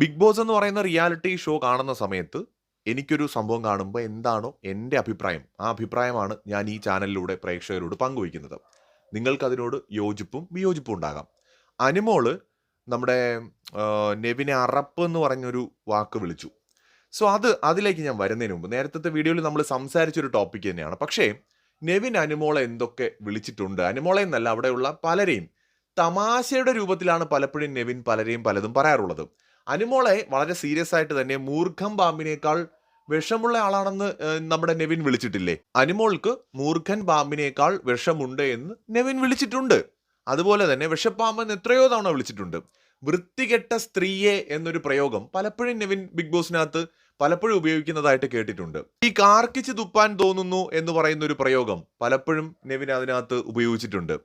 Big boss എന്ന് പറയുന്ന reality show കാണുന്ന സമയത്ത് എനിക്കൊരു സംഭവം കാണുമ്പോൾ എന്താണോ എന്റെ അഭിപ്രായം. ആ അഭിപ്രായമാണ് ഞാൻ ഈ ചാനലിലൂടെ പ്രേക്ഷകരോട് പങ്കുവയ്ക്കുന്നത്. നിങ്ങൾക്കതിനോട് യോജിപ്പും വിയോജിപ്പും ഉണ്ടാകാം. അനുമോൾ നമ്മുടെ നെവിനെ അറപ്പ് എന്ന് പറഞ്ഞൊരു വാക്ക് വിളിച്ചു. സോ അത് അതിലേക്ക് ഞാൻ വരുന്നതിന് മുമ്പ് നേരത്തെ വീഡിയോയിൽ നമ്മൾ സംസാരിച്ചൊരു ടോപ്പിക് തന്നെയാണ്. പക്ഷേ നെവിൻ അനുമോളെ എന്തൊക്കെ വിളിച്ചിട്ടുണ്ട്? അനുമോളെ എന്നല്ല അവിടെയുള്ള പലരെയും തമാശയുടെ രൂപത്തിലാണ് പലപ്പോഴും നെവിൻ പലരെയും പലതും പറയാറുള്ളത്. അനുമോളെ വളരെ സീരിയസ് ആയിട്ട് തന്നെ മൂർഖം പാമ്പിനേക്കാൾ വിഷമുള്ള ആളാണെന്ന് നമ്മുടെ നെവിൻ വിളിച്ചിട്ടില്ലേ? അനുമോൾക്ക് മൂർഖൻ പാമ്പിനേക്കാൾ വിഷമുണ്ട് എന്ന് നെവിൻ വിളിച്ചിട്ടുണ്ട്. അതുപോലെ തന്നെ വിഷപ്പാമ്പെന്ന് എത്രയോ തവണ വിളിച്ചിട്ടുണ്ട്. വൃത്തികെട്ട സ്ത്രീയെ എന്നൊരു പ്രയോഗം പലപ്പോഴും നെവിൻ ബിഗ് ബോസിനകത്ത് പലപ്പോഴും ഉപയോഗിക്കുന്നതായിട്ട് കേട്ടിട്ടുണ്ട്. ഈ കാർക്കിച്ച് തുപ്പാൻ തോന്നുന്നു എന്ന് പറയുന്ന ഒരു പ്രയോഗം പലപ്പോഴും നെവിൻ അതിനകത്ത് ഉപയോഗിച്ചിട്ടുണ്ട്.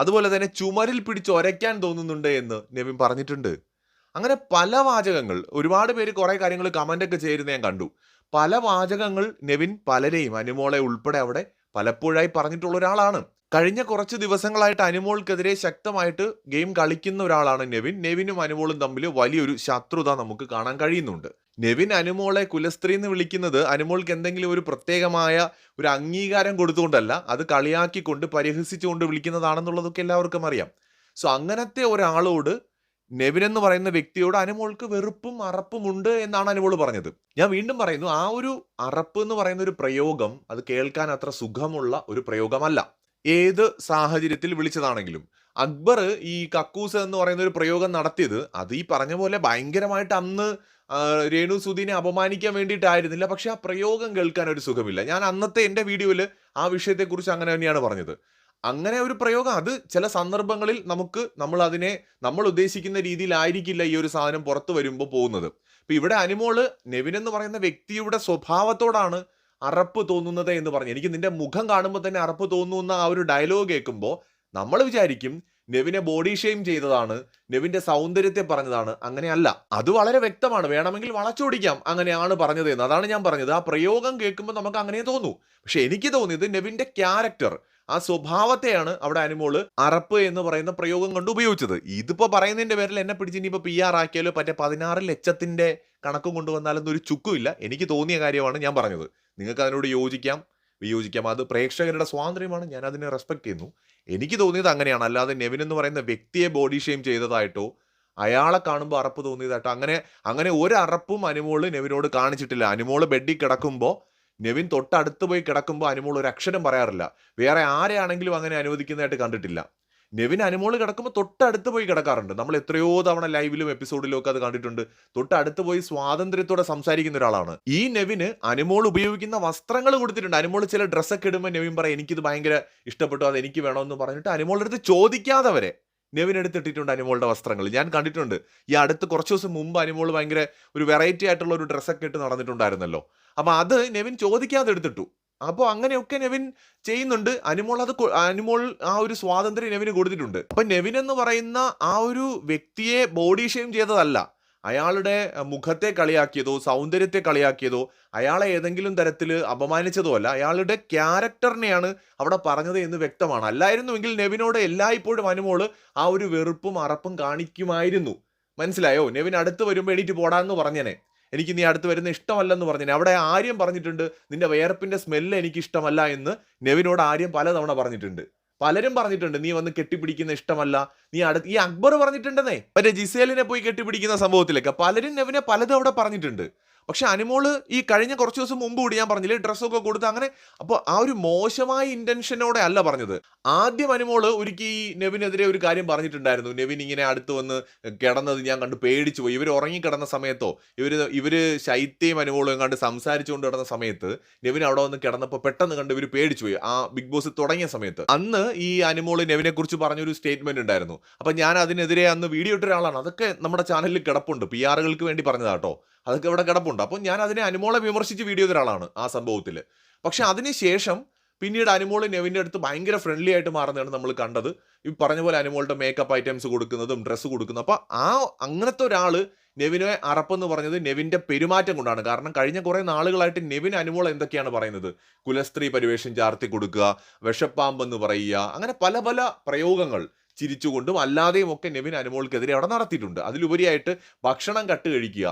അതുപോലെ തന്നെ ചുമരിൽ പിടിച്ച് ഒരയ്ക്കാൻ തോന്നുന്നുണ്ട് എന്ന് നെവിൻ പറഞ്ഞിട്ടുണ്ട്. അങ്ങനെ പല വാചകങ്ങൾ ഒരുപാട് പേര് കുറെ കാര്യങ്ങൾ കമന്റ് ഒക്കെ ചേരുന്ന ഞാൻ കണ്ടു. പല വാചകങ്ങൾ നെവിൻ പലരെയും അനുമോളെ ഉൾപ്പെടെ അവിടെ പലപ്പോഴായി പറഞ്ഞിട്ടുള്ള ഒരാളാണ്. കഴിഞ്ഞ കുറച്ച് ദിവസങ്ങളായിട്ട് അനുമോൾക്കെതിരെ ശക്തമായിട്ട് ഗെയിം കളിക്കുന്ന ഒരാളാണ് നെവിൻ. നെവിനും അനുമോളും തമ്മിൽ വലിയൊരു ശത്രുത നമുക്ക് കാണാൻ കഴിയുന്നുണ്ട്. നെവിൻ അനുമോളെ കുലസ്ത്രീ എന്ന് വിളിക്കുന്നത് അനുമോൾക്ക് എന്തെങ്കിലും ഒരു പ്രത്യേകമായ ഒരു അംഗീകാരം കൊടുത്തുകൊണ്ടല്ല അത് കളിയാക്കിക്കൊണ്ട് പരിഹസിച്ചുകൊണ്ട് വിളിക്കുന്നതാണെന്നുള്ളതൊക്കെ എല്ലാവർക്കും അറിയാം. സോ അങ്ങനത്തെ ഒരാളോട് നെവിൻ എന്ന് പറയുന്ന വ്യക്തിയോട് അനുമോൾക്ക് വെറുപ്പും അറപ്പും ഉണ്ട് എന്നാണ് അനുമോൾ പറഞ്ഞത്. ഞാൻ വീണ്ടും പറയുന്നു ആ ഒരു അറപ്പ് എന്ന് പറയുന്ന ഒരു പ്രയോഗം അത് കേൾക്കാൻ അത്ര സുഖമുള്ള ഒരു പ്രയോഗമല്ല. ഏത് സാഹചര്യത്തിൽ വിളിച്ചതാണെങ്കിലും. അക്ബർ ഈ കക്കൂസ് എന്ന് പറയുന്ന ഒരു പ്രയോഗം നടത്തിയത് അത് ഈ പറഞ്ഞ പോലെ ഭയങ്കരമായിട്ട് അന്ന് രേണു സുധീനെ അപമാനിക്കാൻ വേണ്ടിയിട്ടായിരുന്നില്ല. പക്ഷെ ആ പ്രയോഗം കേൾക്കാൻ ഒരു സുഖമില്ല. ഞാൻ അന്നത്തെ എന്റെ വീഡിയോയിൽ ആ വിഷയത്തെക്കുറിച്ച് അങ്ങനെ തന്നെയാണ് പറഞ്ഞത്. അങ്ങനെ ഒരു പ്രയോഗം അത് ചില സന്ദർഭങ്ങളിൽ നമുക്ക് നമ്മൾ അതിനെ നമ്മൾ ഉദ്ദേശിക്കുന്ന രീതിയിലായിരിക്കില്ല ഈ ഒരു സാധനം പുറത്തു വരുമ്പോൾ പോകുന്നത്. ഇപ്പം ഇവിടെ അനുമോൾ നെവിൻ എന്ന് പറയുന്ന വ്യക്തിയുടെ സ്വഭാവത്തോടാണ് അറപ്പ് തോന്നുന്നത് എന്ന് പറഞ്ഞു എനിക്ക് നിന്റെ മുഖം കാണുമ്പോൾ തന്നെ അറപ്പ് തോന്നുന്ന ആ ഒരു ഡയലോഗ് കേൾക്കുമ്പോൾ നമ്മൾ വിചാരിക്കും നെവിനെ ബോഡി ഷെയിം ചെയ്തതാണ് നെവിന്റെ സൗന്ദര്യത്തെ പറഞ്ഞതാണ് അങ്ങനെയല്ല. അത് വളരെ വ്യക്തമാണ്. വേണമെങ്കിൽ വളച്ചൊടിക്കാം അങ്ങനെയാണ് പറഞ്ഞത് എന്ന് അതാണ് ഞാൻ പറഞ്ഞത്. ആ പ്രയോഗം കേൾക്കുമ്പോൾ നമുക്ക് അങ്ങനെ തോന്നൂ. പക്ഷെ എനിക്ക് തോന്നിയത് നെവിന്റെ ക്യാരക്ടർ. ആ സ്വഭാവത്തെയാണ് അവിടെ അനുമോൾ അറപ്പ് എന്ന് പറയുന്ന പ്രയോഗം കൊണ്ട് ഉപയോഗിച്ചത്. ഇതിപ്പോ പറയുന്നതിന്റെ പേരിൽ എന്നെ പിടിച്ച് ഇനിയിപ്പോ പി ആർ ആക്കിയാലോ മറ്റേ പതിനാറ് ലക്ഷത്തിന്റെ കണക്കും കൊണ്ടുവന്നാലൊന്നും ഒരു ചുക്കുമില്ല. എനിക്ക് തോന്നിയ കാര്യമാണ് ഞാൻ പറഞ്ഞത്. നിങ്ങൾക്ക് അതിനോട് യോജിക്കാം വിയോജിക്കാം. അത് പ്രേക്ഷകരുടെ സ്വാതന്ത്ര്യമാണ്. ഞാൻ അതിനെ റെസ്പെക്ട് ചെയ്യുന്നു. എനിക്ക് തോന്നിയത് അങ്ങനെയാണ്. അല്ലാതെ നെവിൻ എന്ന് പറയുന്ന വ്യക്തിയെ ബോഡി ഷെയിം ചെയ്തതായിട്ടോ അയാളെ കാണുമ്പോൾ അറപ്പ് തോന്നിയതായിട്ടോ അങ്ങനെ അങ്ങനെ ഒരു അറപ്പും അനുമോൾ നെവിനോട് കാണിച്ചിട്ടില്ല. അനുമോൾ ബെഡിൽ കിടക്കുമ്പോൾ നെവിൻ തൊട്ടടുത്ത് പോയി കിടക്കുമ്പോൾ അനുമോൾ ഒരു അക്ഷരം പറയാറില്ല. വേറെ ആരെയാണെങ്കിലും അങ്ങനെ അനുവദിക്കുന്നതായിട്ട് കണ്ടിട്ടില്ല. നെവിൻ അനുമോൾ കിടക്കുമ്പോൾ തൊട്ടടുത്ത് പോയി കിടക്കാറുണ്ട്. നമ്മൾ എത്രയോ തവണ ലൈവിലും എപ്പിസോഡിലും ഒക്കെ അത് കണ്ടിട്ടുണ്ട്. തൊട്ടടുത്ത് പോയി സ്വാതന്ത്ര്യത്തോടെ സംസാരിക്കുന്ന ഒരാളാണ്. ഈ നെവിന് അനുമോൾ ഉപയോഗിക്കുന്ന വസ്ത്രങ്ങൾ കൊടുത്തിട്ടുണ്ട്. അനുമോൾ ചില ഡ്രസ്സൊക്കെ ഇടുമ്പോൾ നെവിൻ പറയും എനിക്കിത് ഭയങ്കര ഇഷ്ടപ്പെട്ടു. അത് എനിക്ക് വേണമെന്ന് പറഞ്ഞിട്ട് അനുമോളുടെ അടുത്ത് ചോദിക്കാതെ വരെ നെവിൻ എടുത്തിട്ടിട്ടുണ്ട് അനിമോളുടെ വസ്ത്രങ്ങൾ. ഞാൻ കണ്ടിട്ടുണ്ട്. ഈ അടുത്ത് കുറച്ച് ദിവസം മുമ്പ് അനിമോൾ ഭയങ്കര ഒരു വെറൈറ്റി ആയിട്ടുള്ള ഒരു ഡ്രസ്സൊക്കെ ഇട്ട് നടന്നിട്ടുണ്ടായിരുന്നല്ലോ. അപ്പം അത് നെവിൻ ചോദിക്കാതെ എടുത്തിട്ടു. അപ്പോൾ അങ്ങനെയൊക്കെ നെവിൻ ചെയ്യുന്നുണ്ട്. അനിമോൾ അത് അനിമോൾ ആ ഒരു സ്വാതന്ത്ര്യം നെവിന് കൊടുത്തിട്ടുണ്ട്. അപ്പം നെവിൻ എന്ന് പറയുന്ന ആ ഒരു വ്യക്തിയെ ബോഡി ഷെയിം ചെയ്തതല്ല. അയാളുടെ മുഖത്തെ കളിയാക്കിയതോ സൗന്ദര്യത്തെ കളിയാക്കിയതോ അയാളെ ഏതെങ്കിലും തരത്തിൽ അപമാനിച്ചതോ അല്ല അയാളുടെ ക്യാരക്ടറിനെയാണ് അവിടെ പറഞ്ഞത് എന്ന് വ്യക്തമാണ്. അല്ലായിരുന്നുവെങ്കിൽ നെവിനോട് എല്ലായ്പ്പോഴും അനുമോൾ ആ ഒരു വെറുപ്പും അറപ്പും കാണിക്കുമായിരുന്നു. മനസ്സിലായോ? നെവിൻ അടുത്ത് വരുമ്പോൾ എണീറ്റ് പോടാന്ന് പറഞ്ഞേനെ. എനിക്ക് നീ അടുത്ത് വരുന്ന ഇഷ്ടമല്ലെന്ന് പറഞ്ഞേനെ. അവിടെ ആര്യം പറഞ്ഞിട്ടുണ്ട്. നിന്റെ വേർപ്പിന്റെ സ്മെല്ല് എനിക്ക് ഇഷ്ടമല്ല എന്ന് നെവിനോട് ആര്യം പലതവണ പറഞ്ഞിട്ടുണ്ട്. പലരും പറഞ്ഞിട്ടുണ്ട് നീ വന്ന് കെട്ടിപ്പിടിക്കുന്ന ഇഷ്ടമല്ല. നീ അടുത്ത് ഈ അക്ബർ പറഞ്ഞിട്ടുണ്ടെന്നേ. മറ്റേ ജിസേലിനെ പോയി കെട്ടിപ്പിടിക്കുന്ന സംഭവത്തിലൊക്കെ പലരും നെവിനെ പലതും അവിടെ പറഞ്ഞിട്ടുണ്ട്. പക്ഷെ അനുമോൾ ഈ കഴിഞ്ഞ കുറച്ച് ദിവസം മുമ്പ് കൂടി ഞാൻ പറഞ്ഞില്ലേ ഡ്രസ്സൊക്കെ കൊടുത്ത് അങ്ങനെ അപ്പോൾ ആ ഒരു മോശമായ ഇന്റൻഷനോടെ അല്ല പറഞ്ഞത്. ആദ്യം അനുമോൾ ഒരിക്കൽ ഈ നെവിനെതിരെ ഒരു കാര്യം പറഞ്ഞിട്ടുണ്ടായിരുന്നു. നെവിൻ ഇങ്ങനെ അടുത്ത് വന്ന് കിടന്നത് ഞാൻ കണ്ട് പേടിച്ചു പോയി. ഇവർ ഉറങ്ങിക്കിടന്ന സമയത്തോ ഇവർ ഇവർ ശൈത്യയും അനുമോളും എങ്ങാണ്ട് സംസാരിച്ചുകൊണ്ട് കിടന്ന സമയത്ത് നെവിൻ അവിടെ വന്ന് കിടന്നപ്പോൾ പെട്ടെന്ന് കണ്ട് ഇവർ പേടിച്ചു പോയി. ആ ബിഗ് ബോസ് തുടങ്ങിയ സമയത്ത്. അന്ന് ഈ അനുമോൾ നെവിനെ കുറിച്ച് പറഞ്ഞൊരു സ്റ്റേറ്റ്മെന്റ് ഉണ്ടായിരുന്നു. അപ്പൊ ഞാൻ അതിനെതിരെ അന്ന് വീഡിയോ ഇട്ട ഒരാളാണ്. അതൊക്കെ നമ്മുടെ ചാനലിൽ കിടപ്പുണ്ട്. പി ആറുകൾക്ക് വേണ്ടി പറഞ്ഞതാട്ടോ അതൊക്കെ ഇവിടെ കിടപ്പുണ്ട്. അപ്പോൾ ഞാൻ അതിനെ അനുമോളെ വിമർശിച്ച് വീഡിയോ ഒരാളാണ് ആ സംഭവത്തിൽ പക്ഷെ അതിനുശേഷം പിന്നീട് അനുമോൾ നെവിന്റെ അടുത്ത് ഭയങ്കര ഫ്രണ്ട്ലി ആയിട്ട് മാറുന്നതാണ് നമ്മൾ കണ്ടത്. ഈ പറഞ്ഞ പോലെ അനുമോളുടെ മേക്കപ്പ് ഐറ്റംസ് കൊടുക്കുന്നതും ഡ്രസ്സ് കൊടുക്കുന്നതും. അപ്പോൾ ആ അങ്ങനത്തെ ഒരാൾ നെവിനെ അറപ്പെന്ന് പറഞ്ഞത് നെവിന്റെ പെരുമാറ്റം കൊണ്ടാണ്. കാരണം കഴിഞ്ഞ കുറേ നാളുകളായിട്ട് നെവിൻ അനുമോൾ എന്തൊക്കെയാണ് പറയുന്നത്? കുലസ്ത്രീ പരിവേഷം ചാർത്തി കൊടുക്കുക വിഷപ്പാമ്പെന്ന് പറയുക അങ്ങനെ പല പല പ്രയോഗങ്ങൾ ചിരിച്ചുകൊണ്ടും അല്ലാതെയും ഒക്കെ നെവിൻ അനുമോൾക്കെതിരെ അവിടെ നടത്തിയിട്ടുണ്ട്. അതിലുപരിയായിട്ട് ഭക്ഷണം കട്ട് കഴിക്കുക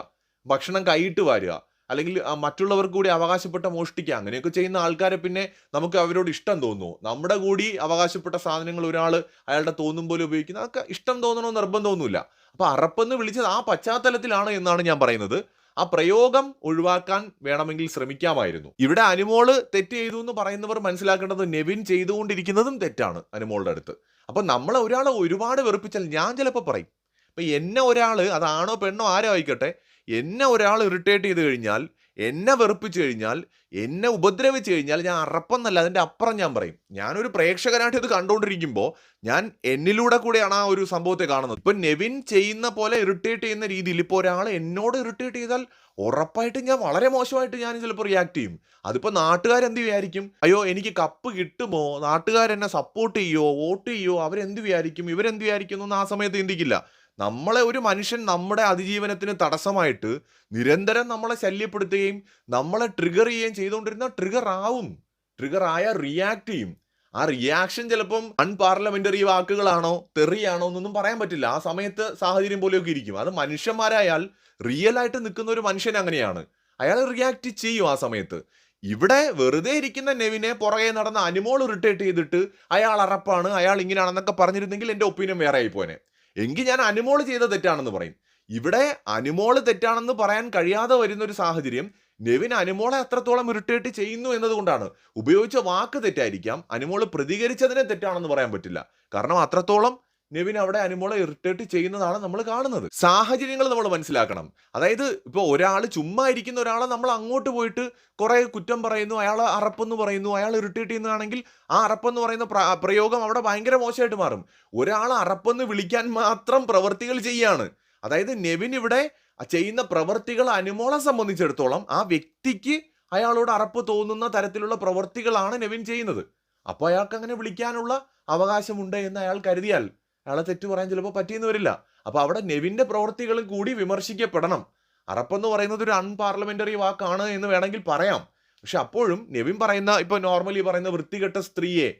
ഭക്ഷണം കൈയിട്ട് വാരുക. അല്ലെങ്കിൽ മറ്റുള്ളവർക്ക് കൂടി അവകാശപ്പെട്ട മോഷ്ടിക്കുക. അങ്ങനെയൊക്കെ ചെയ്യുന്ന ആൾക്കാരെ പിന്നെ നമുക്ക് അവരോട് ഇഷ്ടം തോന്നുന്നു. നമ്മുടെ കൂടി അവകാശപ്പെട്ട സാധനങ്ങൾ ഒരാൾ അയാളുടെ തോന്നും പോലെ ഉപയോഗിക്കുന്ന അതൊക്കെ ഇഷ്ടം തോന്നണോ നിർബന്ധമൊന്നുമില്ല അപ്പോൾ അറപ്പെന്ന് വിളിച്ചത് ആ പശ്ചാത്തലത്തിലാണ് എന്നാണ് ഞാൻ പറയുന്നത്. ആ പ്രയോഗം ഒഴിവാക്കാൻ വേണമെങ്കിൽ ശ്രമിക്കാമായിരുന്നു. ഇവിടെ അനുമോൾ തെറ്റ് ചെയ്തു എന്ന് പറയുന്നവർ മനസ്സിലാക്കേണ്ടത് നെവിൻ ചെയ്തുകൊണ്ടിരിക്കുന്നതും തെറ്റാണ് അനുമോളുടെ അടുത്ത്. അപ്പൊ നമ്മളെ ഒരാളെ ഒരുപാട് വെറുപ്പിച്ചാൽ ഞാൻ ചിലപ്പോൾ പറയും. ഇപ്പം എന്നെ ഒരാൾ അതാണോ പെണ്ണോ ആരോ ആയിക്കോട്ടെ എന്നെ ഒരാൾ ഇറിറ്റേറ്റ് ചെയ്ത് കഴിഞ്ഞാൽ എന്നെ വെറുപ്പിച്ചു കഴിഞ്ഞാൽ എന്നെ ഉപദ്രവിച്ചു കഴിഞ്ഞാൽ ഞാൻ അറപ്പെന്നല്ല അതിന്റെ അപ്പുറം ഞാൻ പറയും. ഞാനൊരു പ്രേക്ഷകനായിട്ട് ഇത് കണ്ടുകൊണ്ടിരിക്കുമ്പോൾ ഞാൻ എന്നിലൂടെ കൂടെയാണ് ആ ഒരു സംഭവത്തെ കാണുന്നത്. ഇപ്പം നെവിൻ ചെയ്യുന്ന പോലെ ഇറിറ്റേറ്റ് ചെയ്യുന്ന രീതിയിൽ ഇപ്പോൾ ഒരാൾ എന്നോട് ഇറിറ്റേറ്റ് ചെയ്താൽ ഉറപ്പായിട്ടും ഞാൻ വളരെ മോശമായിട്ട് ഞാൻ ചിലപ്പോൾ റിയാക്ട് ചെയ്യും. അതിപ്പോ നാട്ടുകാരെന്ത് വിചാരിക്കും? അയ്യോ എനിക്ക് കപ്പ് കിട്ടുമോ? നാട്ടുകാരെന്നെ സപ്പോർട്ട് ചെയ്യോ? വോട്ട് ചെയ്യോ? അവരെന്ത് വിചാരിക്കും? ഇവരെന്ത് വിചാരിക്കുന്നു? എന്ന് ആ സമയത്ത് ചിന്തിക്കില്ല. നമ്മളെ ഒരു മനുഷ്യൻ നമ്മുടെ അതിജീവനത്തിന് തടസ്സമായിട്ട് നിരന്തരം നമ്മളെ ശല്യപ്പെടുത്തുകയും നമ്മളെ ട്രിഗർ ചെയ്യുകയും ചെയ്തുകൊണ്ടിരുന്ന ട്രിഗർ ആവും. ട്രിഗർ ആയ റിയാക്ട് ചെയ്യും. ആ റിയാക്ഷൻ ചിലപ്പം അൺപാർലമെന്ററി വാക്കുകളാണോ തെറിയാണോ എന്നൊന്നും പറയാൻ പറ്റില്ല. ആ സമയത്ത് സാഹചര്യം പോലെയൊക്കെ ഇരിക്കും. അത് മനുഷ്യന്മാരായാൽ റിയൽ ആയിട്ട് നിൽക്കുന്ന ഒരു മനുഷ്യൻ അങ്ങനെയാണ്. അയാൾ റിയാക്ട് ചെയ്യും ആ സമയത്ത്. ഇവിടെ വെറുതെ ഇരിക്കുന്ന നെവിനെ പുറകെ നടന്ന അനുമോൾ ഇറിറ്റേറ്റ് ചെയ്തിട്ട് അയാൾ അറപ്പാണ് അയാൾ ഇങ്ങനെയാണെന്നൊക്കെ പറഞ്ഞിരുന്നെങ്കിൽ എന്റെ ഒപ്പീനിയൻ വേറെ ആയി പോനെ എങ്കിൽ ഞാൻ അനുമോൾ ചെയ്ത തെറ്റാണെന്ന് പറയും. ഇവിടെ അനുമോൾ തെറ്റാണെന്ന് പറയാൻ കഴിയാതെ വരുന്ന ഒരു സാഹചര്യം നെവിൻ അനുമോളെ അത്രത്തോളം ഇറിറ്റേറ്റ് ചെയ്യുന്നു എന്നതുകൊണ്ടാണ്. ഉപയോഗിച്ച വാക്ക് തെറ്റായിരിക്കാം അനുമോൾ പ്രതികരിച്ചതിനെ തെറ്റാണെന്ന് പറയാൻ പറ്റില്ല. കാരണം അത്രത്തോളം നെവിൻ അവിടെ അനുമോളെ ഇറിറ്റേറ്റ് ചെയ്യുന്നതാണ് നമ്മൾ കാണുന്നത്. സാഹചര്യങ്ങൾ നമ്മൾ മനസ്സിലാക്കണം. അതായത് ഇപ്പോൾ ഒരാൾ ചുമ്മാ ഇരിക്കുന്ന ഒരാളെ നമ്മൾ അങ്ങോട്ട് പോയിട്ട് കുറെ കുറ്റം പറയുന്നു അയാൾ അറപ്പെന്ന് പറയുന്നു അയാൾ ഇറിറ്റേറ്റ് ചെയ്യുന്നതാണെങ്കിൽ ആ അറപ്പെന്ന് പറയുന്ന പ്രയോഗം അവിടെ ഭയങ്കര മോശമായിട്ട് മാറും. ഒരാൾ അറപ്പെന്ന് വിളിക്കാൻ മാത്രം പ്രവൃത്തികൾ ചെയ്യാണ്. അതായത് നെവിൻ ഇവിടെ ചെയ്യുന്ന പ്രവർത്തികൾ അനുമോളെ സംബന്ധിച്ചിടത്തോളം ആ വ്യക്തിക്ക് അയാളോട് അറപ്പ് തോന്നുന്ന തരത്തിലുള്ള പ്രവൃത്തികളാണ് നെവിൻ ചെയ്യുന്നത്. അപ്പോൾ അയാൾക്ക് അങ്ങനെ വിളിക്കാനുള്ള അവകാശമുണ്ട് എന്ന് അയാൾ കരുതിയാൽ അയാളെ തെറ്റ് പറയാൻ ചിലപ്പോൾ പറ്റിയെന്ന് വരില്ല. അപ്പോൾ അവിടെ നെവിന്റെ പ്രവൃത്തികളും കൂടി വിമർശിക്കപ്പെടണം. അറപ്പെന്ന് പറയുന്നത് ഒരു അൺപാർലമെന്ററി വാക്കാണ് എന്ന് വേണമെങ്കിൽ പറയാം. പക്ഷെ അപ്പോഴും നെവിൻ പറയുന്ന ഇപ്പോൾ നോർമലി പറയുന്ന വൃത്തികെട്ട സ്ത്രീയെ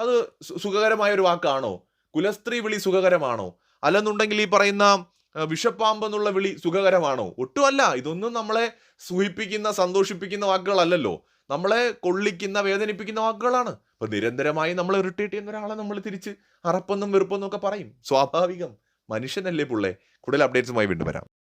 അത് സുഖകരമായ ഒരു വാക്കാണോ? കുലസ്ത്രീ വിളി സുഖകരമാണോ? അല്ലെന്നുണ്ടെങ്കിൽ ഈ പറയുന്ന വിഷപ്പാമ്പ് എന്നുള്ള വിളി സുഖകരമാണോ? ഒട്ടുമല്ല. ഇതൊന്നും നമ്മളെ സൂഹിപ്പിക്കുന്ന സന്തോഷിപ്പിക്കുന്ന വാക്കുകളല്ലല്ലോ. നമ്മളെ കൊള്ളിക്കുന്ന വേദനിപ്പിക്കുന്ന വാക്കുകളാണ്. അപ്പൊ നിരന്തരമായി നമ്മൾ ഇറിറ്റേറ്റ് ചെയ്യുന്ന ഒരാളെ നമ്മൾ തിരിച്ച് അറപ്പെന്നും വെറുപ്പെന്നും ഒക്കെ പറയും. സ്വാഭാവികം. മനുഷ്യനല്ലേ പുള്ളേ. കൂടുതൽ അപ്ഡേറ്റ്സുമായി വീണ്ടും വരാം.